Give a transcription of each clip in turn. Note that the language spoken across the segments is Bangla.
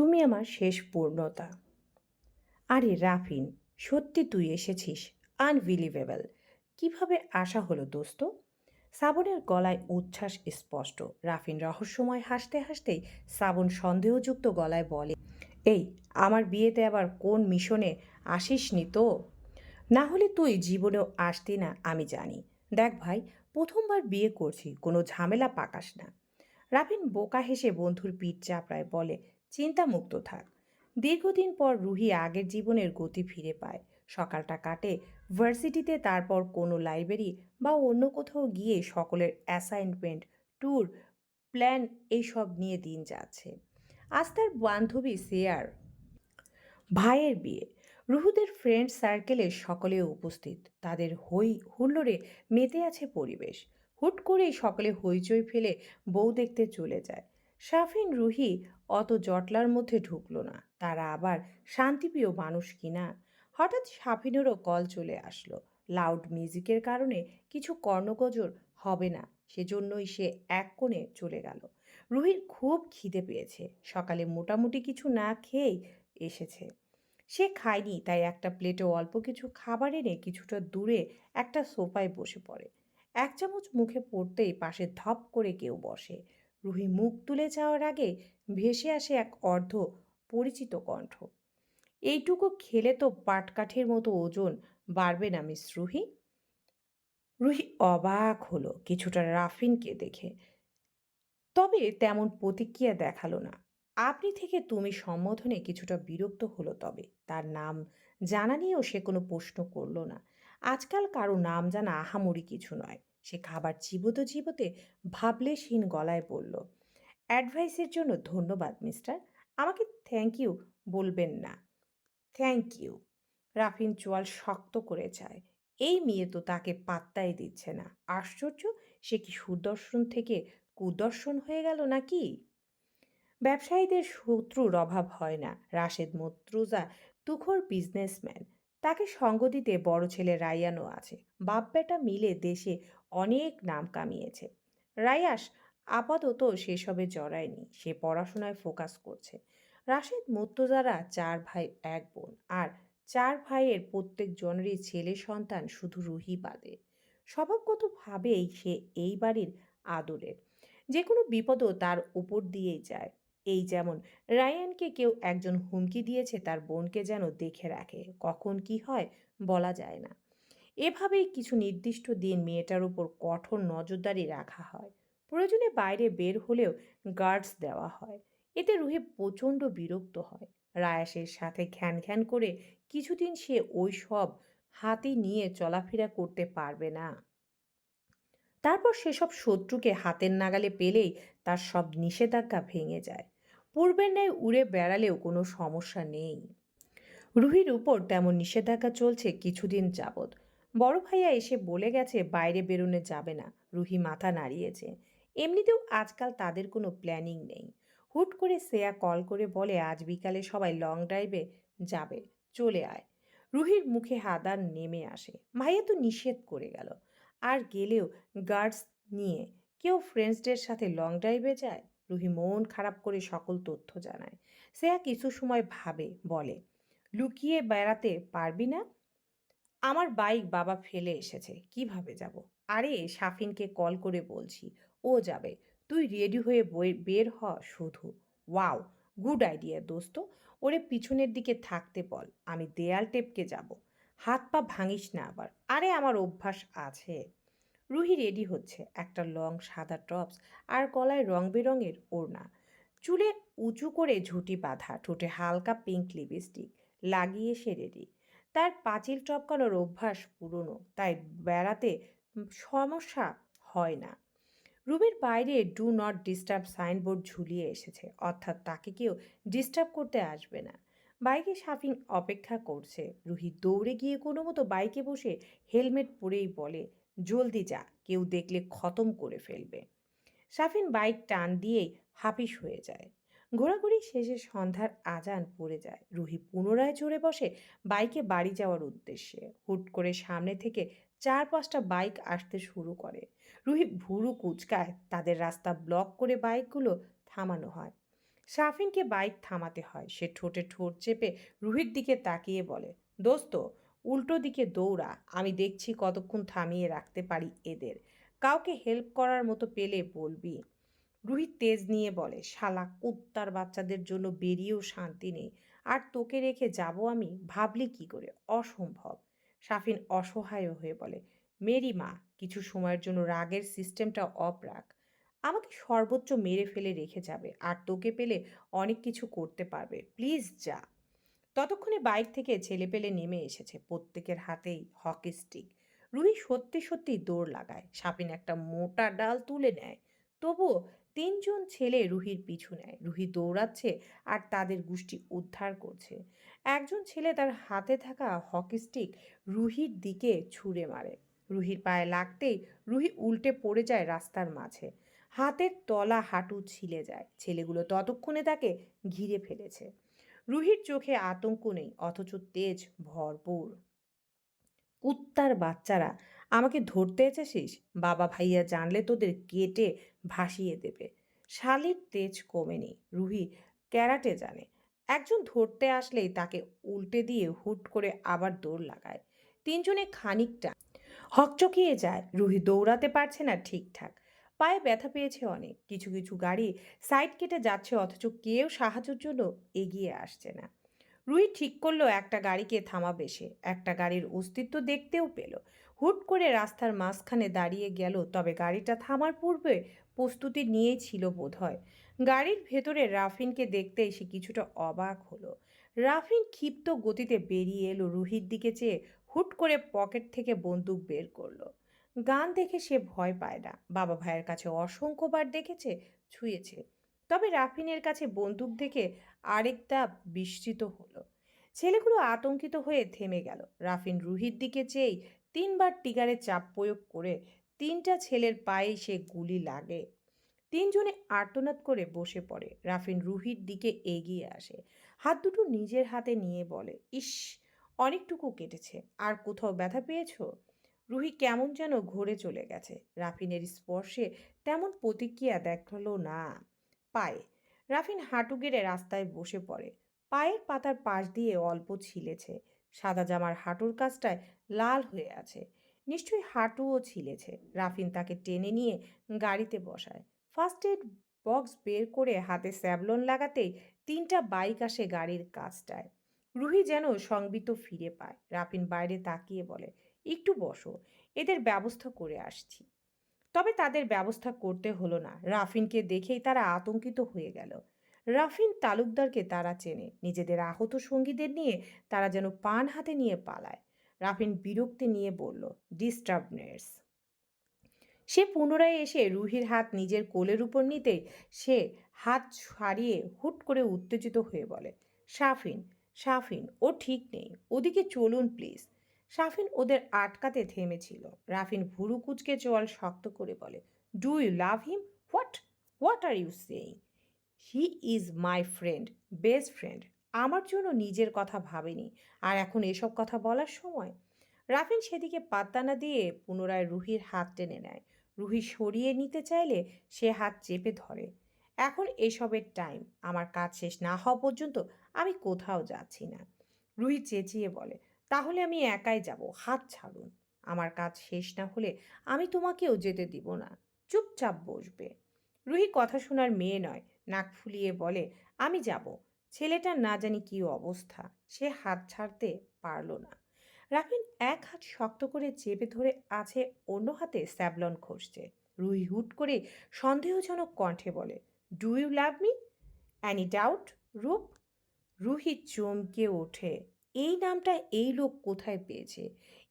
তুমি আমার শেষ পূর্ণতা। আরে রাফিন, সত্যি তুই এসেছিস। আনবিলিভেবল। কীভাবে আসা হলো দোস্ত? শ্রাবণের গলায় উচ্ছ্বাস স্পষ্ট। রাফিন রহস্যময় হাসতে হাসতেই শ্রাবণ সন্দেহযুক্ত গলায় বলে, এই, আমার বিয়েতে আবার কোন মিশনে আসিসনি তো? না হলে তুই জীবনেও আসতি না, আমি জানি। দেখ ভাই, প্রথমবার বিয়ে করছি, কোনো ঝামেলা পাকাস না। রাফিন বোকা হেসে বন্ধুর পিঠ চাপড়ায় বলে চিন্তামুক্ত থাক। দীর্ঘদিন পর রুহি আগের জীবনের গতি ফিরে পায়। সকালটা কাটে, ভার্সিটিতে তারপর কোনো লাইব্রেরি বা অন্য কোথাও গিয়ে সকলের অ্যাসাইনমেন্ট, ট্যুর, প্ল্যান এইসব নিয়ে দিন যাচ্ছে। আজ তার বান্ধবী শেয়ার ভাইয়ের বিয়ে। রুহুদের ফ্রেন্ড সার্কেলে সকলে উপস্থিত। তাদের হই হুল্লোড়ে মেতে আছে পরিবেশ। হুট করেই সকলে হইচই ফেলে বউ দেখতে চলে যায়। শাফিন রুহি অত জটলার মধ্যে ঢুকলো না। তারা আবার শান্তিপ্রিয় মানুষ কিনা হঠাৎ শাফিনেরও কল চলে আসলো। লাউড মিউজিকের কারণে কিছু কর্ণগজর হবে না, সেজন্যই সে এক কোণে চলে গেল। রুহির খুব খিদে পেয়েছে। সকালে মোটামুটি কিছু না খেয়েই এসেছে। সে খায়নি, তাই একটা প্লেটে অল্প কিছু খাবার এনে কিছুটা দূরে একটা সোফায় বসে পড়ে। এক চামচ মুখে পড়তেই পাশে ধপ করে কেউ বসে। রুহি মুখ তুলে যাওয়ার আগে ভেসে আসে এক অর্ধ পরিচিত কণ্ঠ। এইটুকু খেলে তো পাটকাঠির মতো ওজন বাড়বে না, মিস রুহি? রুহি অবাক হলো, কিছুটা রাফিনকে দেখে। তবে তেমন প্রতিক্রিয়া দেখাল না। আপনি থেকে তুমি সম্বোধনে কিছুটা বিরক্ত হলো তবে। তার নাম জানা নিয়েও সে কোনো প্রশ্ন করল না। আজকাল কারও নাম জানা আহামরি কিছু নয়। সে খাবার চিবোতে চিবোতে ভাবলেশহীন গলায় বলল অ্যাডভাইসের জন্য ধন্যবাদ মিস্টার আমাকে থ্যাংক ইউ বলবেন না। থ্যাংক ইউ রাফিন চোয়াল শক্ত করে চায়। এই মেয়ে তো তাকে পাত্তাই দিচ্ছে না। আশ্চর্য, সে কি সুদর্শন থেকে কুদর্শন হয়ে গেল নাকি? ব্যবসায়ীদের শত্রুর অভাব হয় না। রাশেদ মত্রুজা তুখোর বিজনেসম্যান তাকে সঙ্গ দিতে বড় ছেলে রায়ানও আছে। বাপ বেটা মিলে দেশে অনেক নাম কামিয়েছে। রায়াস আপাতত সেসবে জড়ায়নি, সে পড়াশোনায় ফোকাস করছে। রাশেদ মর্তুজারা চার ভাই, এক বোন আর চার ভাইয়ের প্রত্যেক জনেরই ছেলে সন্তান শুধু রুহি বাদে। স্বভাবগতভাবেই সে এই বাড়ির আদরের। যে কোনো বিপদও তার উপর দিয়েই যায়। এই যেমন, রায়ানকে কেউ একজন হুমকি দিয়েছে তার বোনকে যেন দেখে রাখে, কখন কি হয় বলা যায় না। এভাবেই কিছু নির্দিষ্ট দিন মেয়েটার উপর কঠোর নজরদারি রাখা হয়। প্রয়োজনে বাইরে বের হলেও গার্ডস দেওয়া হয়। এতে রুহে প্রচণ্ড বিরক্ত হয়। রায়াসের সাথে ঘ্যান ঘ্যান করে কিছুদিন সে ওই সব হাতে নিয়ে চলাফেরা করতে পারবে না। তারপর সেসব শত্রুকে হাতের নাগালে পেলেই তার সব নিষেধাজ্ঞা ভেঙে যায়। পূর্বের ন্যায় উড়ে বেড়ালেও কোনো সমস্যা নেই। রুহির উপর তেমন নিষেধাজ্ঞা চলছে কিছুদিন যাবৎ। বড় ভাইয়া এসে বলে গেছে, বাইরে বেরোনো যাবে না। রুহি মাথা নাড়িয়েছে। এমনিতেও আজকাল তাদের কোনো প্ল্যানিং নেই। হুট করে শ্রেয়া কল করে বলে, আজ বিকালে সবাই লং ড্রাইভে যাবে, চলে আয়। রুহির মুখে হাদার নেমে আসে। ভাইয়া তো নিষেধ করে গেল। আর গেলেও গার্ডস নিয়ে কেউ ফ্রেন্ডসদের সাথে লং ড্রাইভে যায়? রুহি মন খারাপ করে সকল তথ্য জানায়। শ্রেয়া কিছু সময় ভাবে, বলে, লুকিয়ে বেড়াতে পারবি না? আমার বাইক বাবা ফেলে এসেছে, কীভাবে যাব? আরে সাফিনকে কল করে বলছি, ও যাবে। তুই রেডি হয়ে বের হ শুধু। ওয়াও, গুড আইডিয়া দোস্ত। ওরে পিছনের দিকে থাকতে বল, আমি দেয়াল টেপকে যাব। হাত পা ভাঙিস না আবার। আরে, আমার অভ্যাস আছে। রুহি রেডি হচ্ছে। একটা লং সাদা টপস আর গলায় রং বেরঙের ওড়না। চুলে উঁচু করে ঝুঁটি বাঁধা। ঠোঁটে হালকা পিঙ্ক লিপস্টিক লাগিয়ে সে রেডি তার পাঁচিল টপকানোর অভ্যাস পুরনো। তাই বেড়াতে সমস্যা হয় না। রুমের বাইরে ডু নট ডিস্টার্ব সাইনবোর্ড ঝুলিয়ে এসেছে। অর্থাৎ তাকে কেউ ডিস্টার্ব করতে আসবে না। বাইকে সাফিং অপেক্ষা করছে। রুহি দৌড়ে গিয়ে কোনো মতো বাইকে বসে হেলমেট পরেই বলে, জলদি যা, কেউ দেখলে খতম করে ফেলবে। সাফিন বাইক টান দিয়েই হাপিস হয়ে যায়। ঘোরাঘুরি শেষে সন্ধ্যার আজান পড়ে যায়। রুহি পুনরায় চড়ে বসে বাইকে বাড়ি যাওয়ার উদ্দেশ্যে। হুট করে সামনে থেকে চার পাঁচটা বাইক আসতে শুরু করে। রুহি ভুরু কুচকায়, তাদের রাস্তা ব্লক করে বাইকগুলো থামানো হয়। সাফিনকে বাইক থামাতে হয়। সে ঠোঁটে ঠোঁট চেপে রুহির দিকে তাকিয়ে বলে, দোস্ত, উল্টো দিকে দৌড়া, আমি দেখছি কতক্ষণ থামিয়ে রাখতে পারি এদের। কাউকে হেল্প করার মতো পেলে বলবি। রুহি তেজ নিয়ে বলে, শালা কুত্তার বাচ্চাদের জন্য বেরিয়েও শান্তি নেই। আর তোকে রেখে যাব আমি, ভাবলি কি করে? অসম্ভব। সাফিন অসহায় হয়ে বলে, মেরি মা, কিছু সময়ের জন্য রাগের সিস্টেমটা অফ রাখ। আমাকে সর্বোচ্চ মেরে ফেলে রেখে যাবে আর তোকে পেলে অনেক কিছু করতে পারবে। প্লিজ যা। ততক্ষণে বাইক থেকে ছেলে পেলে নেমে এসেছে প্রত্যেকের হাতেই হকি স্টিক। রুহি সত্যি সত্যি দৌড় লাগায়। সাপিন একটা মোটা ডাল তুলে নেয়। তবুও তিনজন ছেলে রুহির পিছু নেয়। রুহি দৌড়াচ্ছে আর তাদের গোষ্ঠী উদ্ধার করছে। একজন ছেলে তার হাতে থাকা হকি স্টিক রুহির দিকে ছুঁড়ে মারে। রুহির পায়ে লাগতেই রুহি উল্টে পড়ে যায় রাস্তার মাঝে। হাতের তলা হাঁটু ছিলে যায়। ছেলেগুলো ততক্ষণে তাকে ঘিরে ফেলেছে। রুহির চোখে আতঙ্ক নেই, অথচ তেজ ভরপুর। কুত্তার বাচ্চারা, আমাকে ধরতে এসেছিস? বাবা ভাইয়া জানলে তোদের কেটে ভাসিয়ে দেবে শালির তেজ কমেনি, রুহি ক্যারাটে জানে। একজন ধরতে আসলেই তাকে উল্টে দিয়ে হুট করে আবার দৌড় লাগায়। তিনজনে খানিকটা হকচকিয়ে যায়, রুহি দৌড়াতে পারছে না ঠিকঠাক। পায়ে ব্যথা পেয়েছে অনেক। কিছু কিছু গাড়ি সাইড কেটে যাচ্ছে, অথচ কেউ সাহায্যের জন্য এগিয়ে আসছে না। রুই ঠিক করল, একটা গাড়িকে থামাবে সে। একটা গাড়ির অস্তিত্ব দেখতেও পেল। হুট করে রাস্তার মাঝখানে দাঁড়িয়ে গেল, তবে গাড়িটা থামার পূর্বে প্রস্তুতি নিয়েই ছিল বোধহয়। গাড়ির ভেতরে রাফিনকে দেখতেই সে কিছুটা অবাক হলো। রাফিন ক্ষিপ্ত গতিতে বেরিয়ে এলো রুহির দিকে চেয়ে, হুট করে পকেট থেকে বন্দুক বের করল। গান দেখে সে ভয় পায় না। বাবা ভাইয়ের কাছে অসংখ্যবার দেখেছে, ছুঁয়েছে। তবে রাফিনের কাছে বন্দুক দেখে আরেকটা বিস্মিত হলো। ছেলেগুলো আতঙ্কিত হয়ে থেমে গেল। রাফিন রুহির দিকে চেয়েই তিনবার টিগারে চাপ প্রয়োগ করে তিনটা ছেলের পায়ে সে গুলি লাগে। তিনজনে আর্তনাদ করে বসে পড়ে। রাফিন রুহির দিকে এগিয়ে আসে। হাত দুটো নিজের হাতে নিয়ে বলে, ইস, অনেকটুকু কেটেছে। আর কোথাও ব্যথা পেয়েছ? রুহি কেমন যেন ঘুরে চলে গেছে। রাফিনের স্পর্শে তেমন প্রতিক্রিয়া দেখাল না। পায়ে। রাফিন হাঁটু গেড়ে রাস্তায় বসে পড়ে। পায়ের পাতার পাশ দিয়ে অল্প ছিলেছে। সাদা জামার হাঁটুর কাছটায় লাল হয়ে আছে। নিশ্চয়ই হাঁটুও ছিলেছে। রাফিন তাকে টেনে নিয়ে গাড়িতে বসায়। ফার্স্ট এড বক্স বের করে হাতে স্যাবলন লাগাতেই তিনটা বাইক আসে গাড়ির কাছটায় রুহি যেন সংবিত ফিরে পায়। রাফিন বাইরে তাকিয়ে বলে একটু বসো, এদের ব্যবস্থা করে আসছি। তবে তাদের ব্যবস্থা করতে হলো না। রাফিনকে দেখেই তারা আতঙ্কিত হয়ে গেল। রাফিন তালুকদারকে তারা চেনে। নিজেদের আহত সঙ্গীদের নিয়ে তারা যেন পান হাতে নিয়ে পালায়। রাফিন বিরক্তি নিয়ে বলল ডিস্টার্বনেস সে পুনরায় এসে রুহির হাত নিজের কোলের উপর নিতেই সে হাত ছাড়িয়ে হুট করে উত্তেজিত হয়ে বলে সাফিন সাফিন ও ঠিক নেই। ওদিকে চলুন প্লিজ। সাফিন ওদের আটকাতে থেমেছিল। রাফিন ভুরু কুচকে চোয়াল শক্ত করে বলে do you love him what what are you saying he is my friend best friend আমার জন্য নিজের কথা ভাবেনি। আর এখন এসব কথা বলার সময়? রাফিন সেদিকে পাত্তা না দিয়ে পুনরায় রুহির হাত টেনে নেয়। রুহি সরিয়ে নিতে চাইলে সে হাত চেপে ধরে, এখন এসবের টাইম আমার কাজ শেষ না হওয়া পর্যন্ত আমি কোথাও যাচ্ছি না। রুহি চেঁচিয়ে বলে তাহলে আমি একাই যাব, হাত ছাড়ুন। আমার কাজ শেষ না হলে আমি তোমাকেও যেতে দিব না। চুপচাপ বসবে। রুহি কথা শোনার মেয়ে নয়, নাক ফুলিয়ে বলে, আমি যাব। ছেলেটার না জানি কী অবস্থা, সে হাত ছাড়তে পারল না। রাফিন এক হাত শক্ত করে চেপে ধরে আছে অন্য হাতে স্যাবলন খসছে রুহি হুট করে সন্দেহজনক কণ্ঠে বলে do you love me any doubt রূপ? রুহি চমকে ওঠে। এই নামটা এই লোক কোথায় পেয়েছে?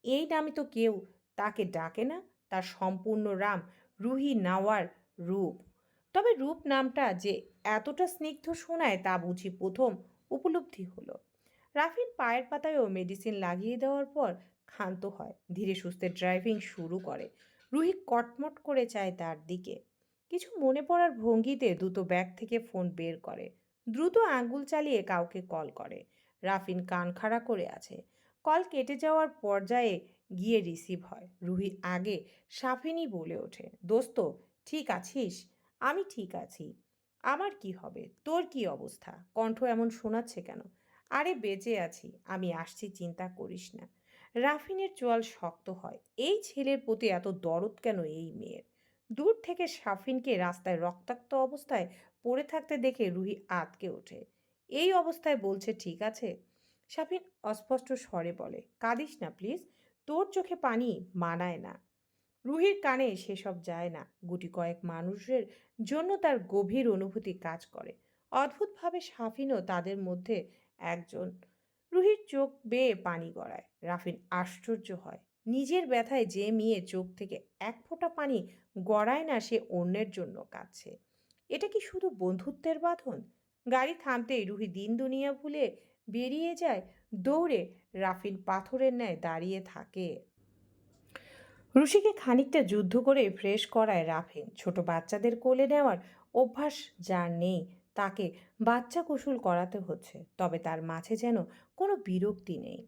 এই নামে তো কেউ তাকে ডাকে না। তার সম্পূর্ণ রাম রুহি নাওয়ার রূপ। তবে রূপ নামটা যে এতটা স্নিগ্ধ শোনায় তা বুঝি প্রথম উপলব্ধি হলো। রাফিন পায়ের পাতায়ও মেডিসিন লাগিয়ে দেওয়ার পর ক্ষান্ত হয়, ধীরে সুস্থে ড্রাইভিং শুরু করে। রুহি কটমট করে চায় তার দিকে। কিছু মনে পড়ার ভঙ্গিতে দ্রুত ব্যাগ থেকে ফোন বের করে। দ্রুত আঙ্গুল চালিয়ে কাউকে কল করে। রাফিন কান খাড়া করে আছে। কল কেটে যাওয়ার পর্যায়ে গিয়ে রিসিভ হয়। রুহি আগে সাফিনই বলে ওঠে, দোস্ত, ঠিক আছিস? আমি ঠিক আছি। আমার কি হবে? তোর কি অবস্থা? কণ্ঠ এমন শোনাচ্ছে কেন? আরে, বেঁচে আছি। আমি আসছি, চিন্তা করিস না। রাফিনের চোয়াল শক্ত হয়। এই ছেলের প্রতি এত দরদ কেন এই মেয়ের? দূর থেকে সাফিনকে রাস্তায় রক্তাক্ত অবস্থায় পড়ে থাকতে দেখে রুহি আতকে ওঠে। এই অবস্থায় বলছে, ঠিক আছে। সাফিন অস্পষ্ট স্বরে বলে, কাঁদিস না প্লিজ তোর চোখে পানি মানায় না। রুহির কানে সেসব যায় না। গুটি কয়েক মানুষের জন্য তার গভীর অনুভূতি কাজ করে। অদ্ভুতভাবে সাফিনও তাদের মধ্যে একজন। রুহির চোখ বেয়ে পানি গড়ায়। রাফিন আশ্চর্য হয়। নিজের ব্যথায় যে মেয়ে চোখ থেকে এক ফোঁটা পানি গড়ায় না, সে অন্যের জন্য কাঁদছে। এটা কি শুধু বন্ধুত্বের বাঁধন? গাড়ি থামতেই রুহি দিন দুনিয়া ভুলে বেরিয়ে যায়, দৌড়ে রাফিন পাথরের ন্যায় দাঁড়িয়ে থাকে। রুশিকে খানিকটা যুদ্ধ করে ফ্রেশ করায় রাফিন ছোট বাচ্চাদের কোলে নেওয়ার অভ্যাস যার নেই, তাকে বাচ্চা কুশল করাতে হচ্ছে, তবে তার মাঝে যেন কোনো বিরক্তি নেই।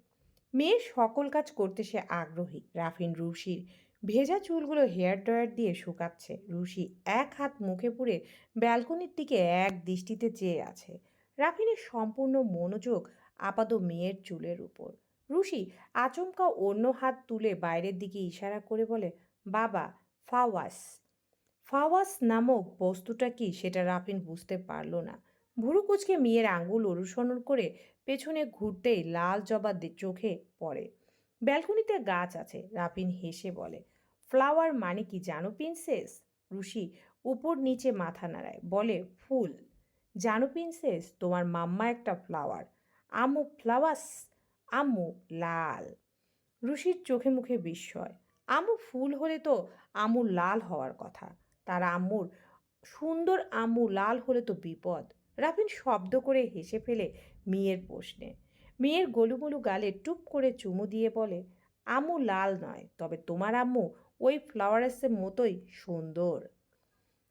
মেয়ের সকল কাজ করতে সে আগ্রহী। রাফিন রুশির ভেজা চুলগুলো হেয়ার ড্রয়ার দিয়ে শুকাচ্ছে। রুশি এক হাত মুখে পুড়ে ব্যালকনির দিকে এক দৃষ্টিতে চেয়ে আছে। রাফিনের সম্পূর্ণ মনোযোগ আপাত মেয়ের চুলের উপর। রুশি আচমকা অন্য হাত তুলে বাইরের দিকে ইশারা করে বলে, বাবা, ফাওয়াস। ফাওয়াস নামক বস্তুটা কি সেটা রাফিন বুঝতে পারল না। ভুরু কুচকে মেয়ের আঙ্গুল অনুসরণ করে পেছনে ঘুরতেই লাল জবা চোখে পড়ে। ব্যালকনিতে গাছ আছে, রাফিন হেসে বলে ফ্লাওয়ার মানে কি জানো প্রিন্সেস রুশি উপর নিচে মাথা নাড়ায়, বলে, ফুল। জানো প্রিন্সেস তোমার মাম্মা একটা ফ্লাওয়ার। আমু ফ্লাওয়াস আম্মু লাল। রুশির চোখে মুখে বিস্ময়। আম্মু ফুল হলে তো আম্মু লাল হওয়ার কথা। তার আম্মুর, সুন্দর আম্মু লাল হলে তো বিপদ। রাফিন শব্দ করে হেসে ফেলে মেয়ের প্রশ্নে। মেয়ের গলুমলু গালে টুপ করে চুমু দিয়ে বলে আম্মু লাল নয়, তবে তোমার আম্মু ওই ফ্লাওয়ারেসের মতোই সুন্দর।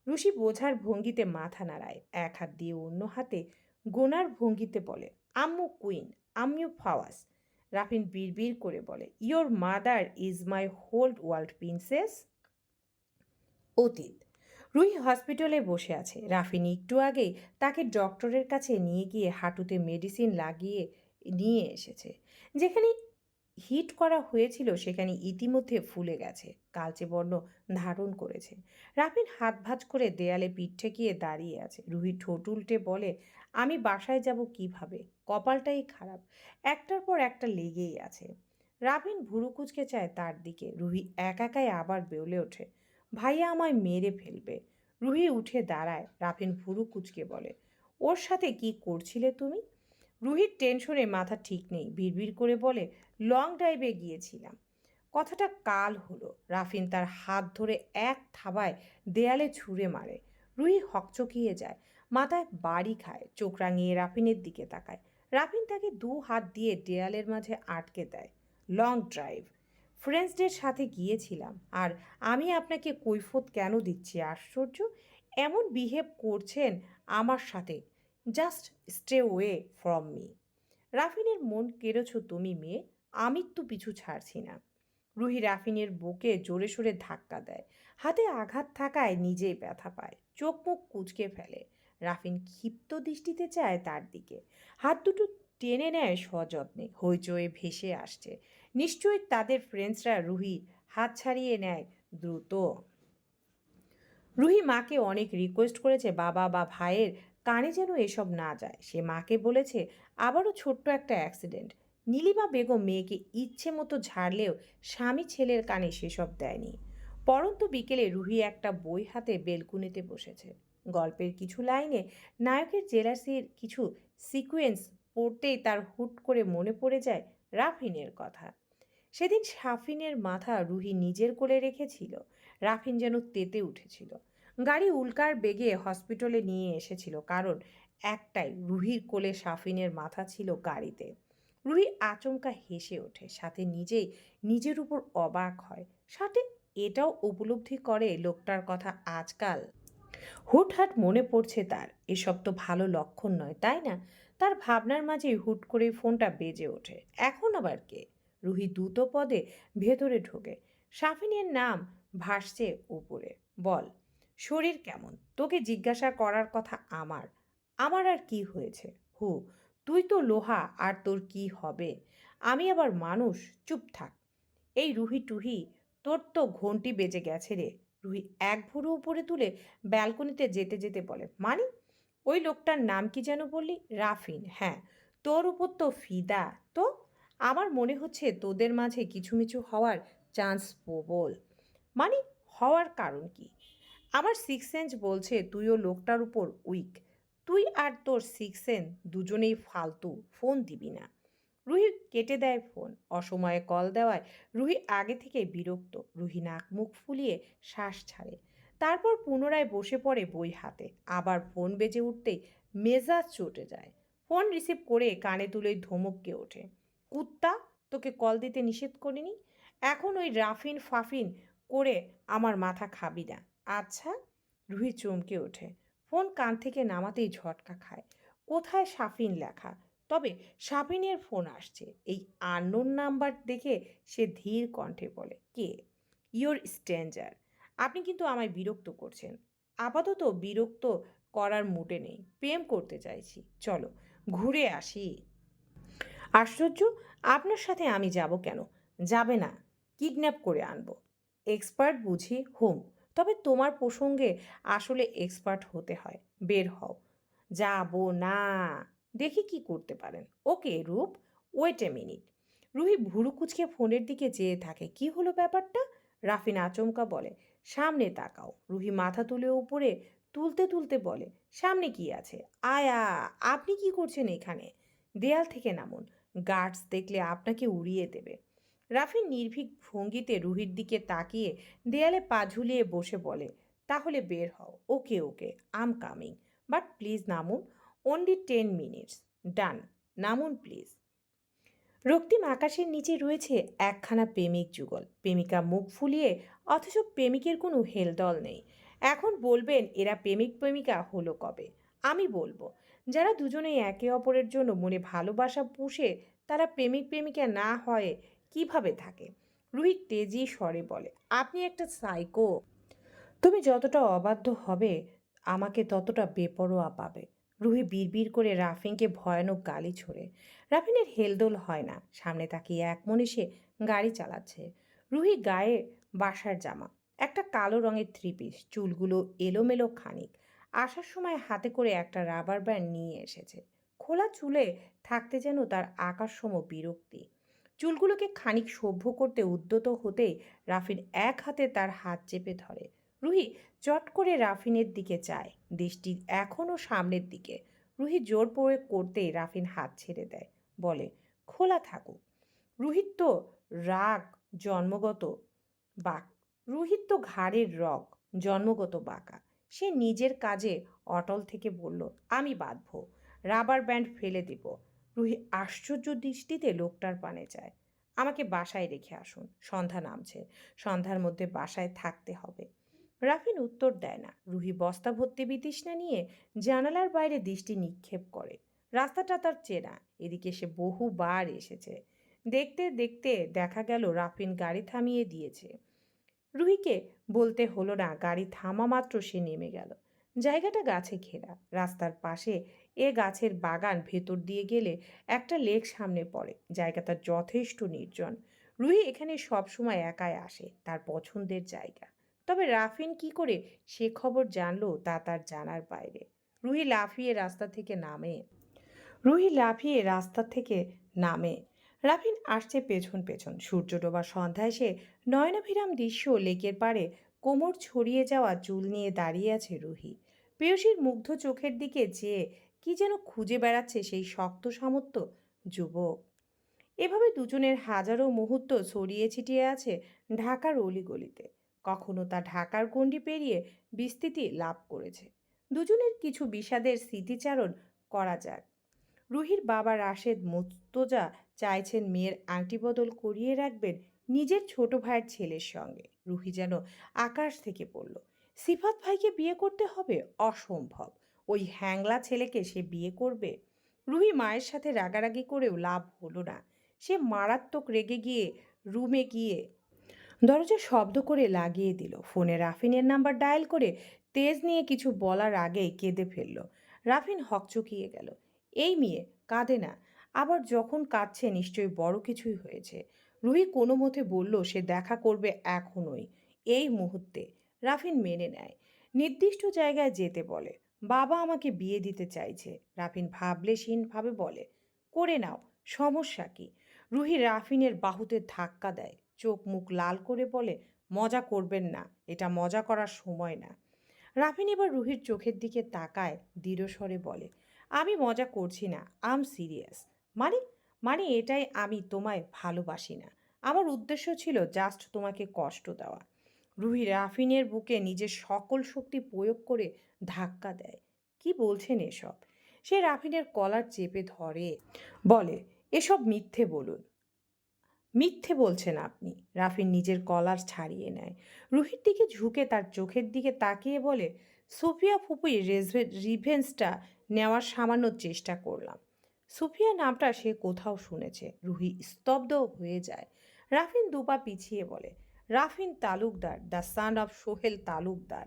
রুশি বোঝার ভঙ্গিতে মাথা নাড়ায়, এক হাত দিয়ে অন্য হাতে গোনার ভঙ্গিতে বলে, আম্মু কুইন আমিও ফাওয়াস। রাফিন বিড়বিড় করে বলে your mother is my whole world princess অতীত, রুহি হসপিটালে বসে আছে। রাফিন একটু আগেই তাকে ডক্টরের কাছে নিয়ে গিয়ে হাঁটুতে মেডিসিন লাগিয়ে নিয়ে এসেছে, যেখানে হিট করা হয়েছিল সেখানে ইতিমধ্যে ফুলে গেছে। কালচে বর্ণ ধারণ করেছে। রাফিন হাত ভাঁজ করে দেয়ালে পিঠ ঠেকিয়ে দাঁড়িয়ে আছে। রুহি ঠোঁট উল্টে বলে, আমি বাসায় যাব কীভাবে? কপালটাই খারাপ। একটার পর একটা লেগেই আছে। রাফিন ভুরু কুচকে চায় তার দিকে। রুহি এক একাই আবার বেউলে ওঠে, ভাইয়া আমায় মেরে ফেলবে। রুহি উঠে দাঁড়ায়। রাফিন ভুরু কুচকে বলে, ওর সাথে কি করছিলে তুমি? রুহির টেনশনে মাথা ঠিক নেই। বিড়বিড় করে বলে লং ড্রাইভে গিয়েছিলাম। কথাটা কাল হলো। রাফিন তার হাত ধরে এক থাবায় দেয়ালে ছুঁড়ে মারে। রুহি হকচকিয়ে যায়। মাথায় বাড়ি খায়। চোখ রাঙিয়ে রাফিনের দিকে তাকায়। রাফিন তাকে দু হাত দিয়ে দেয়ালের মাঝে আটকে দেয়। লং ড্রাইভ ফ্রেন্ডসদের সাথে গিয়েছিলাম। আর আমি আপনাকে কৈফত কেন দিচ্ছি, আশ্চর্য? এমন বিহেভ করছেন আমার সাথে। Just stay away from me রাফিনের মন কেড়েছ তুমি মেয়ে। তো পিছু ছাড়ছি না। রুহি রাফিনের বুকে জোরে সোরে ধাক্কা দেয়। হাতে আঘাত থাকায় নিজেই ব্যথা পায়। চোখ মুখ কুচকে ফেলে। রাফিন ক্ষিপ্ত দৃষ্টিতে চায় তার দিকে। হাত দুটো টেনে নেয় সযত্নে। হইচয়ে ভেসে আসছে। নিশ্চয়ই তাদের ফ্রেন্ডসরা রুহি হাত ছাড়িয়ে নেয় দ্রুত। রুহি মাকে অনেক রিকোয়েস্ট করেছে বাবা বা ভাইয়ের কানে যেন এসব না যায়। সে মাকে বলেছে, আবারও ছোট্ট একটা অ্যাক্সিডেন্ট নীলিমা বেগম মেয়েকে ইচ্ছে মতো ঝাড়লেও স্বামী ছেলের কানে সেসব দেয়নি। পরন্ত বিকেলে রুহি একটা বই হাতে বেলকুনিতে বসেছে। গল্পের কিছু লাইনে নায়কের জেলাসির কিছু সিকোয়েন্স পড়তেই তার হুট করে মনে পড়ে যায় রাফিনের কথা। সেদিন সাফিনের মাথা রুহি নিজের কোলে রেখেছিল। রাফিন যেন তেতে উঠেছিল। গাড়ি উল্কার বেগে হসপিটালে নিয়ে এসেছিল, কারণ একটাই রুহির কোলে সাফিনের মাথা ছিল গাড়িতে। রুহি আচমকা হেসে ওঠে। সাথে নিজেই নিজের উপর অবাক হয়। সাথে এটাও উপলব্ধি করে লোকটার কথা আজকাল। হুটহাট মনে পড়ছে তার। এসব তো ভালো লক্ষণ নয়, তাই না? তার ভাবনার মাঝেই হুট করে ফোনটা বেজে ওঠে। এখন আবার কে? রুহি দ্রুত পদে ভেতরে ঢোকে। সাফিনের নাম ভাসছে উপরে। বল, শরীর কেমন? তোকে জিজ্ঞাসা করার কথা আমার। আমার আর কি হয়েছে? হু তুই তো লোহা, আর তোর কি হবে? আমি আবার মানুষ, চুপ থাক। এই রুহি টুহি, তোর তো ঘন্টি বেজে গেছে রে। রুহি এক ভুরু উপরে তুলে ব্যালকনিতে যেতে যেতে বলে, মানি, ওই লোকটার নাম কি যেন বললি? রাফিন হ্যাঁ। তোর উপর তো ফিদা। তো? আমার মনে হচ্ছে তোদের মাঝে কিছুমিছু হওয়ার চান্স প্রবল। মানে হওয়ার কারণ কি? আমার সিক্স সেন্স বলছে তুইও লোকটার উপর উইক তুই আর তোর সিক্সেন দুজনেই ফালতু, ফোন দিবি না। রুহি কেটে দেয় ফোন, অসময়ে কল দেওয়ায় রুহি আগে থেকে বিরক্ত। রুহি নাক মুখ ফুলিয়ে শ্বাস ছাড়ে। তারপর পুনরায় বসে পড়ে বই হাতে। আবার ফোন বেজে উঠতেই মেজাজ চটে যায়। ফোন রিসিভ করে কানে তুলে ধমককে ওঠে। কুত্তা, তোকে কল দিতে নিষেধ করিনি? এখন ওই রাফিন ফাফিন করে আমার মাথা খাবি না। আচ্ছা? রুহি চমকে ওঠে। ফোন কান থেকে নামাতেই ঝটকা খায়। কোথায় সাফিন লেখা? তবে সাফিনের ফোন আসছে। এই আননোন নাম্বার দেখে সে ধীর কণ্ঠে বলে, কে? ইয়োর স্ট্রেঞ্জার আপনি কিন্তু আমায় বিরক্ত করছেন। আপাতত বিরক্ত করার মুডে নেই। প্রেম করতে চাইছি। চলো, ঘুরে আসি। আশ্চর্য, আপনার সাথে আমি যাব কেন? যাবে না। কিডন্যাপ করে আনব। এক্সপার্ট বুঝি হোম। তবে তোমার প্রসঙ্গে আসলে এক্সপার্ট হতে হয়। বের হও। যাব না। দেখি কি করতে পারেন। ওকে, রূপ ওয়েট এ মিনিট রুহি ভুরু কুচকে ফোনের দিকে চেয়ে থাকে। কি হলো ব্যাপারটা? রাফিন আচমকা বলে, সামনে তাকাও। রুহি মাথা তুলে উপরে তুলতে তুলতে বলে, সামনে কি আছে? আয়া, আপনি কি করছেন এখানে? দেয়াল থেকে নামুন। গার্ডস দেখলে আপনাকে উড়িয়ে দেবে। রাফিন নির্ভীক ভঙ্গিতে রুহির দিকে তাকিয়ে দেয়ালে পা ঝুলিয়ে বসে বলে, তাহলে বের হও, okay okay, I'm coming, but please নামুন only ten minutes done নামুন প্লিজ। রক্তিম আকাশের নিচে রয়েছে একখানা প্রেমিক যুগল। প্রেমিকা মুখ ফুলিয়ে অথচ প্রেমিকের কোনো হেলদল নেই। এখন বলবেন, এরা প্রেমিক প্রেমিকা হলো কবে? আমি বলব, যারা দুজনেই একে অপরের জন্য মনে ভালোবাসা পুষে তারা প্রেমিক প্রেমিকা না হয় কীভাবে থাকে? রুহি তেজি স্বরে বলে, আপনি একটা সাইকো তুমি যতটা অবাধ্য হবে, আমাকে ততটা বেপরোয়া পাবে। রুহি বিড়বিড় করে রাফিনকে ভয়ানক গালি ছোড়ে। রাফিনের হেলদোল হয় না, সামনে তাকিয়ে এক মনে সে গাড়ি চালাচ্ছে। রুহি গায়ে বাসার জামা, একটা কালো রঙের থ্রি পিস চুলগুলো এলোমেলো খানিক। আসার সময় হাতে করে একটা রাবার ব্যান্ড নিয়ে এসেছে। খোলা চুলে থাকতে যেন তার আকাশসম বিরক্তি। চুলগুলোকে খানিক সভ্য করতে উদ্যত হতেই রাফিন এক হাতে তার হাত চেপে ধরে। রুহি চট করে রাফিনের দিকে চায় দৃষ্টি এখনও সামনের দিকে। রুহি জোর প্রয়োগ করতেই রাফিন হাত ছেড়ে দেয়, বলে, খোলা থাকুক রুহিত তো রাগ জন্মগত বাক রুহিত তো ঘাড়ের রগ জন্মগত বাঁকা। সে নিজের কাজে অটল থেকে বলল, আমি বাঁধব, রাবার ব্যান্ড ফেলে দিব। রুহি আশ্চর্য দৃষ্টিতে লোকটার পানে চায় আমাকে বাসায় রেখে আসুন, সন্ধ্যা নামছে, সন্ধ্যার মধ্যে বাসায় থাকতে হবে। রাফিন উত্তর দেয় না। রুহি বস্তা ভর্তি বিতৃষ্ণা নিয়ে জানালার বাইরে দৃষ্টি নিক্ষেপ করে। রাস্তাটা তার চেনা, এদিকে সে বহুবার এসেছে। দেখতে দেখতে দেখা গেল রাফিন গাড়ি থামিয়ে দিয়েছে। রুহিকে বলতে হলো না, গাড়ি থামা মাত্র সে নেমে গেল। জায়গাটা গাছে ঘেরা, রাস্তার পাশে এ গাছের বাগান ভেতর দিয়ে গেলে একটা লেক সামনে পড়ে। জায়গাটা যথেষ্ট নির্জন। রুহি এখানে সবসময় একাই আসে, তার পছন্দের জায়গা। তবে রাফিন কি করে সে খবর জানলো তা তার জানার বাইরে। রুহি লাফিয়ে রাস্তা থেকে নামে। রুহি লাফিয়ে রাস্তা থেকে নামে। রাফিন আসছে পেছন পেছন। সূর্য ডোবা সন্ধ্যায় সে নয়নাভিরাম দৃশ্য লেকের পাড়ে কোমর ছড়িয়ে যাওয়া চুল নিয়ে দাঁড়িয়ে আছে রুহি। প্রেয়সীর মুগ্ধ চোখের দিকে চেয়ে কি যেন খুঁজে বেড়াচ্ছে সেই শক্ত সামর্থ্য যুবক। এভাবে দুজনের হাজারো মুহূর্ত ছড়িয়ে ছিটিয়ে আছে ঢাকার অলিগলিতে। কখনো তা ঢাকার গণ্ডি পেরিয়ে বিস্তৃতি লাভ করেছে। দুজনের কিছু বিষাদের স্মৃতিচারণ করা যাক। রুহির বাবা রাশেদ মোস্তজা চাইছেন মেয়ের আংটি বদল করিয়ে রাখবেন নিজের ছোট ভাইয়ের ছেলের সঙ্গে। রুহি যেন আকাশ থেকে পড়ল। সিফাত ভাইকে বিয়ে করতে হবে অসম্ভব। ওই হ্যাংলা ছেলেকে সে বিয়ে করবে? রুহি মায়ের সাথে রাগারাগি করেও লাভ হলো না। সে মারাত্মক রেগে গিয়ে রুমে গিয়ে দরজা শব্দ করে লাগিয়ে দিল। ফোনে রাফিনের নাম্বার ডায়াল করে তেজ নিয়ে কিছু বলার আগেই কেঁদে ফেলল। রাফিন হকচকিয়ে গেল। এই মেয়ে, কাঁদে না। আবার যখন কাঁদছে নিশ্চয়ই বড় কিছুই হয়েছে রুহি কোনো মতে বলল, সে দেখা করবে এখনই। এই মুহূর্তে। রাফিন মেনে নেয়। নির্দিষ্ট জায়গায় যেতে বলে। বাবা আমাকে বিয়ে দিতে চাইছে। রাফিন ভাবলেশীনভাবে বলে, করে নাও, সমস্যা কি? রুহি রাফিনের বাহুতে ধাক্কা দেয়। চোখ মুখ লাল করে বলে, মজা করবেন না, এটা মজা করার সময় না। রাফিন এবার রুহির চোখের দিকে তাকায়, দৃঢ়স্বরে বলে, আমি মজা করছি না আম সিরিয়াস মানে? মানে এটাই আমি তোমায় ভালোবাসি না। আমার উদ্দেশ্য ছিল জাস্ট তোমাকে কষ্ট দেওয়া। রুহি রাফিনের বুকে নিজের সকল শক্তি প্রয়োগ করে ধাক্কা দেয়। কি বলছেন এসব? সে রাফিনের কলার চেপে ধরে। বলে, এসব মিথ্যে বলুন। মিথ্যে বলছেন আপনি। রাফিন নিজের কলার ছাড়িয়ে নেয়। রুহির দিকে ঝুঁকে তার চোখের দিকে তাকিয়ে বলে, সুফিয়া ফুপুই রিভেন্সটা নেওয়ার সামান্য চেষ্টা করলাম। সুফিয়া নামটা সে কোথাও শুনেছে। রুহি স্তব্ধ হয়ে যায়। রাফিন দুপা পিছিয়ে বলে Rafin Talukdar, the son of Sohel Talukdar.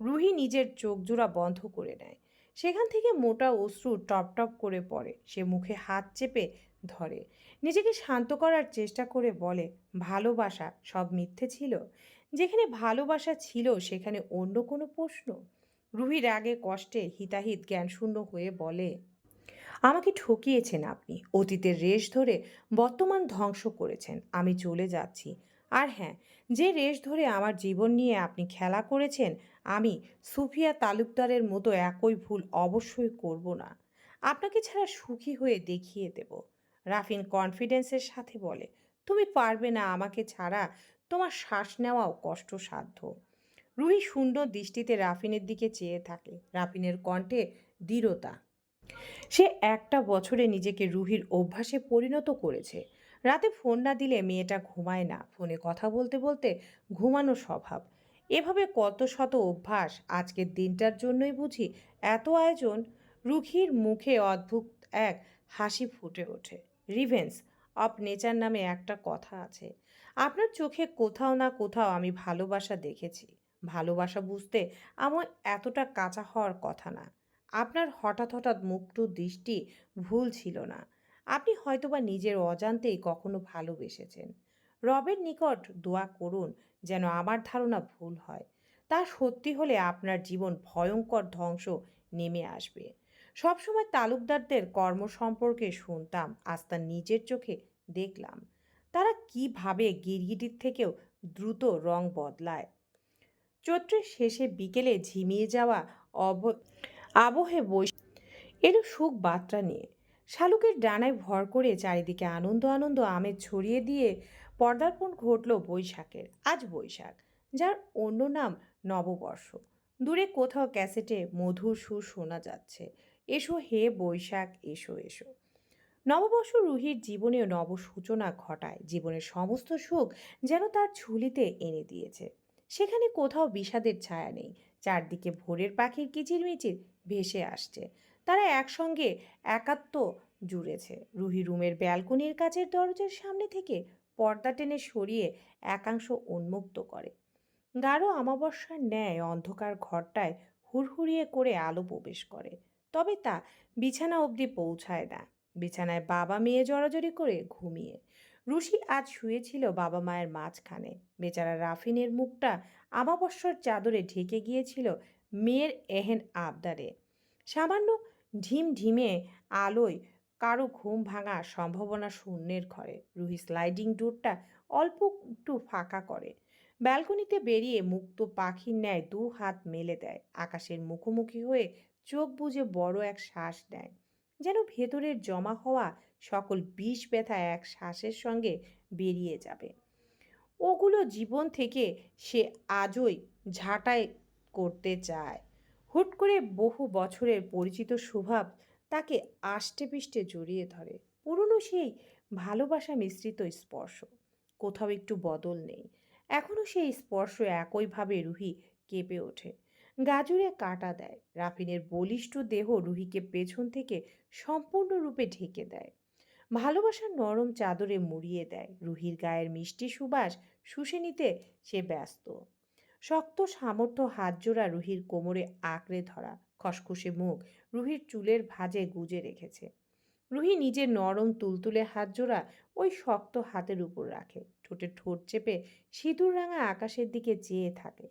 Ruhi নিজের চোখ জোড়া বন্ধ করে নেয়। সেখান থেকে মোটা অশ্রু টপ টপ করে পড়ে। সে মুখে হাত চেপে ধরে। নিজেকে শান্ত করার চেষ্টা করে বলে, ভালোবাসা সব মিথ্যে ছিল? যেখানে ভালোবাসা ছিল, সেখানে অন্য কোনো প্রশ্ন? রুহির আগে কষ্টে হিতাহিত জ্ঞানশূন্য হয়ে বলে, আমাকে ঠকিয়েছেন আপনি। অতীতের রেশ ধরে বর্তমান ধ্বংস করেছেন। আমি চলে যাচ্ছি। আর হ্যাঁ যে রেশ ধরে আমার জীবন নিয়ে আপনি খেলা করেছেন, আমি সুফিয়া তালুকদারের মতো একই ভুল অবশ্যই করব না। আপনাকে ছাড়া সুখী হয়ে দেখিয়ে দেব। রাফিন কনফিডেন্সের সাথে বলে, তুমি পারবে না আমাকে ছাড়া। তোমার শ্বাস নেওয়াও কষ্টসাধ্য। রুহি শূন্য দৃষ্টিতে রাফিনের দিকে চেয়ে থাকে। রাফিনের কণ্ঠে দৃঢ়তা। সে একটা বছরে নিজেকে রুহির অভ্যাসে পরিণত করেছে। রাতে ফোন না দিলে মেয়েটা ঘুমায় না। ফোনে কথা বলতে বলতে ঘুমানো স্বভাব। এভাবে কত শত অভ্যাস আজকের দিনটার জন্যই বুঝি এত আয়োজন রুখির মুখে অদ্ভুত এক হাসি ফুটে ওঠে। রিভেন্স, অফ নেচার নামে একটা কথা আছে। আপনার চোখে কোথাও না কোথাও আমি ভালোবাসা দেখেছি। ভালোবাসা বুঝতে আমার এতটা কাঁচা হওয়ার কথা না। আপনার হঠাৎ হঠাৎ মুক্ত দৃষ্টি ভুল ছিল না। আপনি হয়তোবা নিজের অজান্তেই কখনো ভালোবেসেছেন। রবের নিকট দোয়া করুন যেন আমার ধারণা ভুল হয়। তা সত্যি হলে আপনার জীবন ভয়ঙ্কর ধ্বংস নেমে আসবে। সবসময় তালুকদারদের কর্ম সম্পর্কে শুনতাম, আজ তা নিজের চোখে দেখলাম। তারা কীভাবে গিরগিটির থেকেও দ্রুত রং বদলায়। চৈত্রের শেষে বিকেলে ঝিমিয়ে যাওয়া অব, আবহে বৈ এলো সুখ বার্তা নিয়ে। শালুকের ডানায় ভর করে চারিদিকে আনন্দ আনন্দ, আমেজ ছড়িয়ে দিয়ে পর্দার্পণ ঘটল বৈশাখের, আজ বৈশাখ, যার অন্য নাম নববর্ষ। দূরে কোথাও ক্যাসেটে মধুর সুর শোনা যাচ্ছে, এসো হে বৈশাখ, এসো এসো। নববর্ষ রুহির জীবনে নব সূচনা ঘটায়, জীবনের সমস্ত সুখ যেন তার ঝুলিতে এনে দিয়েছে। সেখানে কোথাও বিষাদের ছায়া নেই, চারদিকে ভোরের পাখির কিচিরমিচির ভেসে আসছে। তারা একসঙ্গে একাত্ম জুড়েছে। রুহি রুমের ব্যালকনির কাছের দরজার সামনে থেকে পর্দা টেনে সরিয়ে একাংশ উন্মুক্ত করে। গাঢ় অমাবস্যার ন্যায় অন্ধকার ঘরটায় হুড়হুড়িয়ে করে আলো প্রবেশ করে। তবে তা বিছানা অবধি পৌঁছায় না। বিছানায় বাবা মেয়ে জড়াজড়ি করে ঘুমিয়ে। রুশি আজ শুয়েছিল বাবা মায়ের মাঝখানে। বেচারা রাফিনের মুখটা আমাবস্যার চাদরে ঢেকে গিয়েছিল মেয়ের এহেন আবদারে। সামান্য ঢিম ঢিমে আলোয় কারও ঘুম ভাঙা সম্ভাবনা শূন্যের ঘরে। রুহি স্লাইডিং ডোরটা অল্প একটু ফাঁকা করে। ব্যালকনিতে বেরিয়ে মুক্ত পাখির ন্যায় দু হাত মেলে দেয়। আকাশের মুখোমুখি হয়ে চোখ বুজে বড় এক শ্বাস নেয়। যেন ভেতরের জমা হওয়া সকল বিষ ব্যথা এক শ্বাসের সঙ্গে বেরিয়ে যাবে। ওগুলো জীবন থেকে সে আজই ঝাঁটাই করতে চায়। হুট করে বহু বছরের পরিচিত স্বভাব তাকে আষ্টে পিষ্টে জড়িয়ে ধরে। পুরনো সেই ভালোবাসা মিশ্রিত স্পর্শ। কোথাও একটু বদল নেই। এখনও সেই স্পর্শ একইভাবে রুহি কেঁপে ওঠে। গাজরে কাটা দেয়। রাফিনের বলিষ্ঠ দেহ রুহিকে পেছন থেকে সম্পূর্ণরূপে ঢেকে দেয়। ভালোবাসার নরম চাদরে মুড়িয়ে দেয়। রুহির গায়ের মিষ্টি সুবাস শুষে নিতে সে ব্যস্ত। শক্ত সামর্থ্য হাতজোড়া রুহির কোমরে আঁকড়ে ধরা। খসখসে মুখ রুহির চুলের ভাঁজে গুজে রেখেছে। রুহি নিজের নরম তুলতুলে হাতজোড়া ওই শক্ত হাতের উপর রাখে। ঠোঁটে ঠোঁট চেপে সিঁদুর রাঙা আকাশের দিকে চেয়ে থাকে।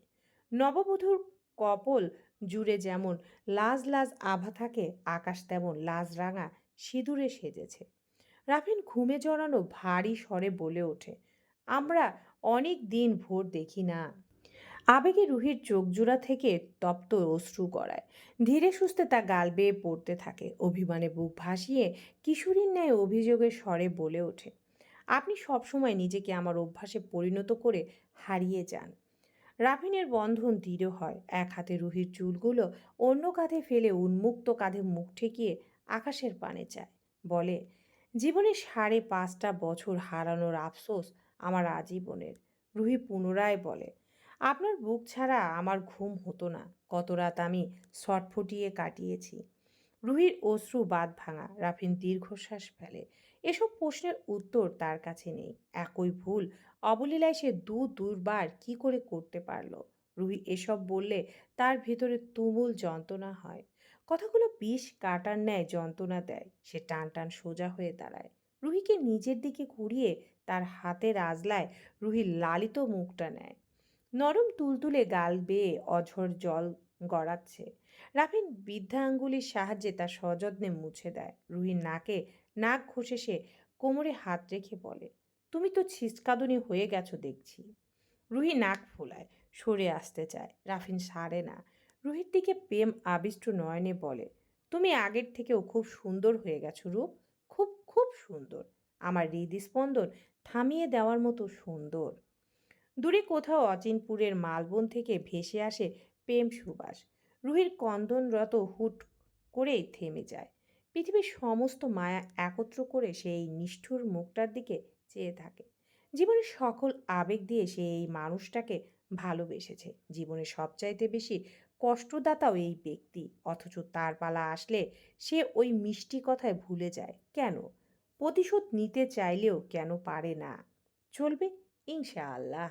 নববধূর কপল জুড়ে যেমন লাজ লাজ আভা থাকে, আকাশ তেমন লাজ রাঙা সিঁদুরে সেজেছে। রাফিন ঘুমে জড়ানো ভারী স্বরে বলে ওঠে, আমরা অনেক দিন ভোর দেখি না। আবেগে রুহির চোখজোড়া থেকে তপ্ত অশ্রু গড়ায়। ধীরে সুস্থে তা গাল বেয়ে পড়তে থাকে। অভিমানে বুক ভাসিয়ে কিশোরীর ন্যায় অভিযোগের স্বরে বলে ওঠে, আপনি সবসময় নিজেকে আমার অভ্যাসে পরিণত করে হারিয়ে যান। রাফিনের বন্ধন দৃঢ় হয়। এক হাতে রুহির চুলগুলো অন্য কাঁধে ফেলে উন্মুক্ত কাঁধে মুখ ঠেকিয়ে আকাশের পানে চায়। বলে, জীবনে সাড়ে পাঁচটা বছর হারানোর আফসোস আমার আজীবনের। রুহি পুনরায় বলে আপনার বুক ছাড়া আমার ঘুম হতো না। কত রাত আমি ছটফটিয়ে কাটিয়েছি। রুহির অশ্রু বাদ ভাঙা, রাফিন দীর্ঘশ্বাস ফেলে। এসব প্রশ্নের উত্তর তার কাছে নেই। একই ভুল, অবলীলায় সে দু দুবার কি করে করতে পারল? রুহি এসব বললে তার ভেতরে তুমুল যন্ত্রণা হয়। কথাগুলো বিষ কাটার ন্যায় যন্ত্রণা দেয়। সে টান টান সোজা হয়ে দাঁড়ায়। রুহিকে নিজের দিকে ঘুরিয়ে তার হাতের আজলায় রুহির লালিত মুখটা নেয়। নরম তুলতুলে গাল বেয়ে অঝর জল গড়াচ্ছে। রাফিন বৃদ্ধা আঙ্গুলির সাহায্যে তার সযত্নে মুছে দেয়। রুহির নাকে নাক ঘষে সে কোমরে হাত রেখে বলে, তুমি তো ছিচকাদনি হয়ে গেছো দেখছি। রুহি নাক ফোলায়, সরে আসতে চায়। রাফিন সারে না। রুহির দিকে প্রেম আবিষ্ট নয়নে বলে, তুমি আগের থেকেও খুব সুন্দর হয়ে গেছো রূপ, খুব খুব সুন্দর। আমার হৃদস্পন্দন থামিয়ে দেওয়ার মতো সুন্দর। দূরে কোথাও অচিনপুরের মালবন থেকে ভেসে আসে প্রেম সুবাস। রুহির কন্দনরত হুট করেই থেমে যায়। পৃথিবীর সমস্ত মায়া একত্র করে সেই নিষ্ঠুর মুখটার দিকে চেয়ে থাকে। জীবনের সকল আবেগ দিয়ে সে এই মানুষটাকে ভালোবেসেছে। জীবনে সবচাইতে বেশি কষ্টদাতাও এই ব্যক্তি। অথচ তার পালা আসলে সে ওই মিষ্টি কথায় ভুলে যায়। কেন? প্রতিশোধ নিতে চাইলেও কেন পারে না? চলবে ইনশাআল্লাহ।